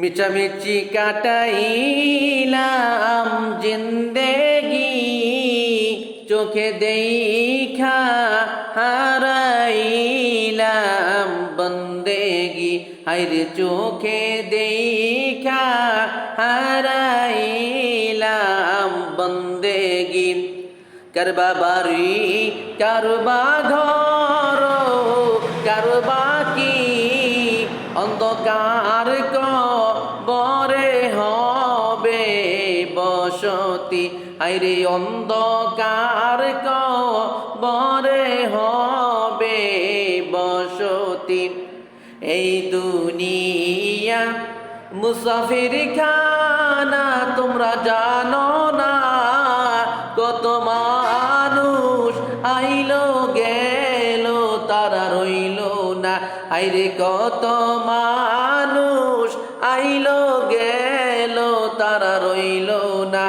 মিচামিচি কাটাইলাম জিন্দেগি, চোখে দেখা হারাইলাম বন্দেগি। হাইরে চোখে দেখা হারাইলাম বন্দেগি। করবা বাড়ি কারবা ঘর কারবা কি অন্ধকার বরে হবে বসতি। আইরে অন্ধকার বরে হবে বসতি। এই দুনিয়া মুসাফির খানা তোমরা জানো না। কত মানুষ আইলো গেল, তারা রইল না। আইরে কত মানুষ আইলো গেল তারা রইল না।